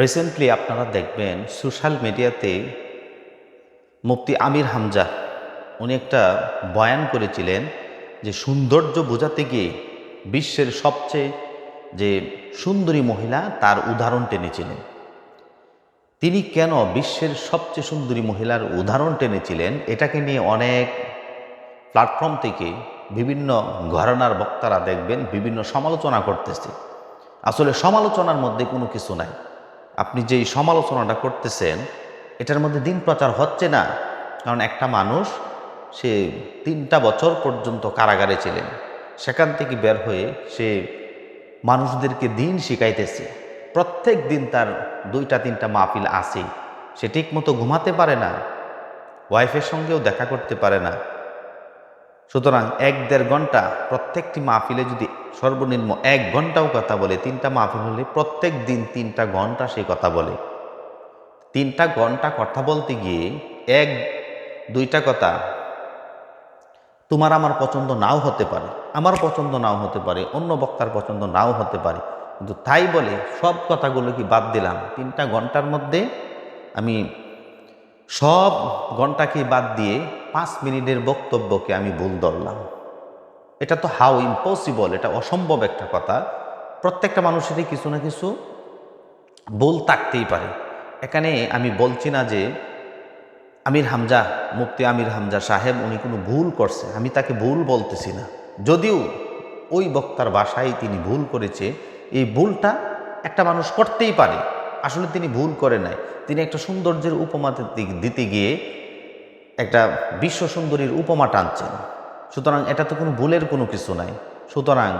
Recently আপনারা দেখবেন social মিডিয়াতে মুফতি আমির হামজা, উনি একটা বয়ান করেছিলেন যে সৌন্দর্য বোঝাতে গিয়ে বিশ্বের সবচেয়ে যে সুন্দরী মহিলা তার উদাহরণ টেনেছিলেন। তিনি কেন বিশ্বের সবচেয়ে সুন্দরী মহিলার উদাহরণ টেনেছিলেন এটাকে নিয়ে অনেক প্ল্যাটফর্ম থেকে বিভিন্ন ঘরানার বক্তারা দেখবেন, বিভিন্ন সমালোচনা করতেছে। আসলে সমালোচনার মধ্যে কোনো কিছু নাই। আপনি যেই সমালোচনাটা করতেছেন, এটার মধ্যে দিন প্রচার হচ্ছে না। কারণ একটা মানুষ, সে তিনটা বছর পর্যন্ত কারাগারে ছিলেন। সেখান থেকে বের হয়ে সে মানুষদেরকে দিন শিখাইতেছে। প্রত্যেক দিন তার দুইটা, তিনটা মাহফিল আসে সে ঠিক মতো ঘুমাতে পারে না। ওয়াইফের সঙ্গেও দেখা করতে পারে না। সুতরাং এক দেড় ঘণ্টা প্রত্যেকটি মাহফিলে যদি সর্বনিম্ন এক ঘন্টাও কথা বলে, তিনটা মাহফিল হলে প্রত্যেক দিন তিনটা ঘণ্টা সে কথা বলে। তিনটা ঘণ্টা কথা বলতে গিয়ে এক, দুইটা কথা, তোমার আমার পছন্দ নাও হতে পারে, আমার পছন্দ নাও হতে পারে, অন্য বক্তার পছন্দ নাও হতে পারে। কিন্তু তাই বলে সব কথাগুলো কি বাদ দিলাম? তিনটা ঘণ্টার মধ্যে আমি সব ঘন্টাকে বাদ দিয়ে পাঁচ মিনিটের বক্তব্যকে আমি ভুল ধরলাম। এটা তো হাউ ইম্পসিবল এটা অসম্ভব একটা কথা। প্রত্যেকটা মানুষেরই কিছু না কিছু ভুল থাকতেই পারে। এখানে আমি বলছি না যে আমির হামজা, মুফতি আমির হামজা সাহেব, উনি কোনো ভুল করছে। আমি তাকে ভুল বলতেছি না। যদিও ওই বক্তার বাসায় তিনি ভুল করেছে, এই ভুলটা একটা মানুষ করতেই পারে। আসলে তিনি ভুল করে নাই। তিনি একটা সৌন্দর্যের উপমা দিতে- দিতে গিয়ে একটা বিশ্ব সুন্দরীর উপমা টানছেন। সুতরাং এটা তো কোনো ভুলের কোনো কিছু নাই। সুতরাং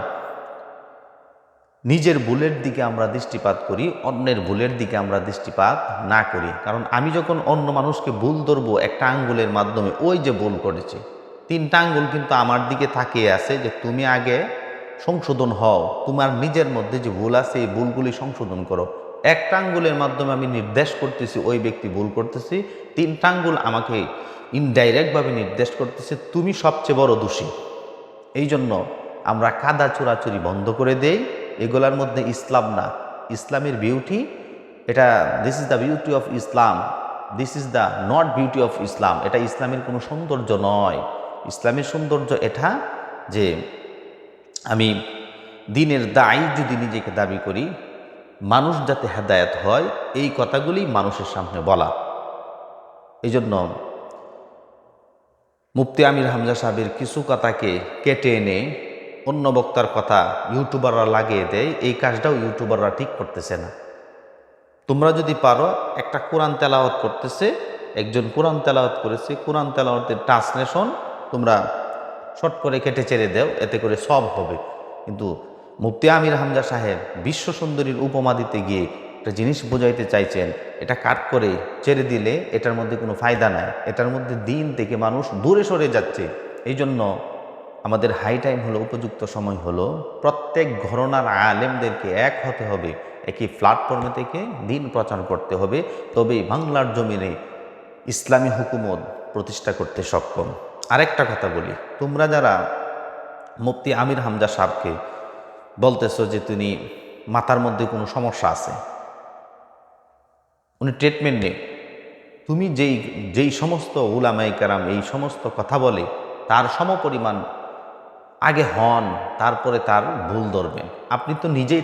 নিজের ভুলের দিকে আমরা দৃষ্টিপাত করি, অন্যের ভুলের দিকে আমরা দৃষ্টিপাত না করি। কারণ আমি যখন অন্য মানুষকে ভুল ধরবো একটা আঙ্গুলের মাধ্যমে, ওই যে ভুল করেছে। তিনটা আঙ্গুল কিন্তু আমার দিকে তাকিয়ে আছে যে তুমি আগে সংশোধন হও, তোমার নিজের মধ্যে যে ভুল আছে, এই ভুলগুলি সংশোধন করো। একটা আঙ্গুলের মাধ্যমে আমি নির্দেশ করতেছি, ওই ব্যক্তি ভুল করতেছি। তিনটা আঙ্গুল আমাকে ইনডাইরেক্টভাবে নির্দেশ করতেছে, তুমি সবচেয়ে বড় দোষী। এই জন্য আমরা কাদা চোরাচুরি বন্ধ করে দেই। এগুলার মধ্যে ইসলাম না। ইসলামের বিউটি এটা this is the beauty of Islam this is the not beauty of Islam এটা ইসলামের কোনো সৌন্দর্য নয়। ইসলামের সৌন্দর্য এটা যে আমি দিনের দায়ী যদি নিজেকে দাবি করি মানুষ যাতে হেদায়ত হয়, এই কথাগুলি মানুষের সামনে বলা। এই জন্য মুফতি আমির হামজা সাহেবের কিছু কথাকে কেটে এনে অন্য বক্তার কথা ইউটিউবাররা লাগিয়ে দেয়, এই কাজটাও ইউটিউবাররা ঠিক করতেছে না। তোমরা যদি পারো, একটা কোরআন তেলাওয়াত করতেছে, একজন কোরআন তেলাওয়াত করেছে, কোরআন তেলাওয়াতের ট্রান্সলেশন তোমরা শর্ট করে কেটে চেড়ে দেও, এতে করে সব হবে। কিন্তু মুফতি আমির হামজা সাহেব বিশ্ব সুন্দরীর উপমা দিতে গিয়ে একটা জিনিস বোঝাইতে চাইছেন, এটা কাট করে ছেড়ে দিলে এটার মধ্যে কোনো ফায়দা নাই, এটার মধ্যে দিন থেকে মানুষ দূরে সরে যাচ্ছে। এই জন্য আমাদের হাই টাইম হলো, উপযুক্ত সময় হলো, প্রত্যেক ঘরনার আলেমদেরকে এক হতে হবে, একই প্ল্যাটফর্মে থেকে দিন প্রচার করতে হবে, তবেই বাংলার জমিনে ইসলামী হুকুমত প্রতিষ্ঠা করতে সক্ষম। আরেকটা কথা বলি, তোমরা যারা মুফতি আমির হামজা সাহেবকে বলতেছো যে তুমি মাথার মধ্যে কোনো সমস্যা আছে। উনি ট্রিটমেন্ট নেই তুমি যেই যেই সমস্ত উলামাই কারাম এই সমস্ত কথা বলে, তার সমপরিমাণ আগে হন, তারপরে তার ভুল ধরবেন। আপনি তো নিজেই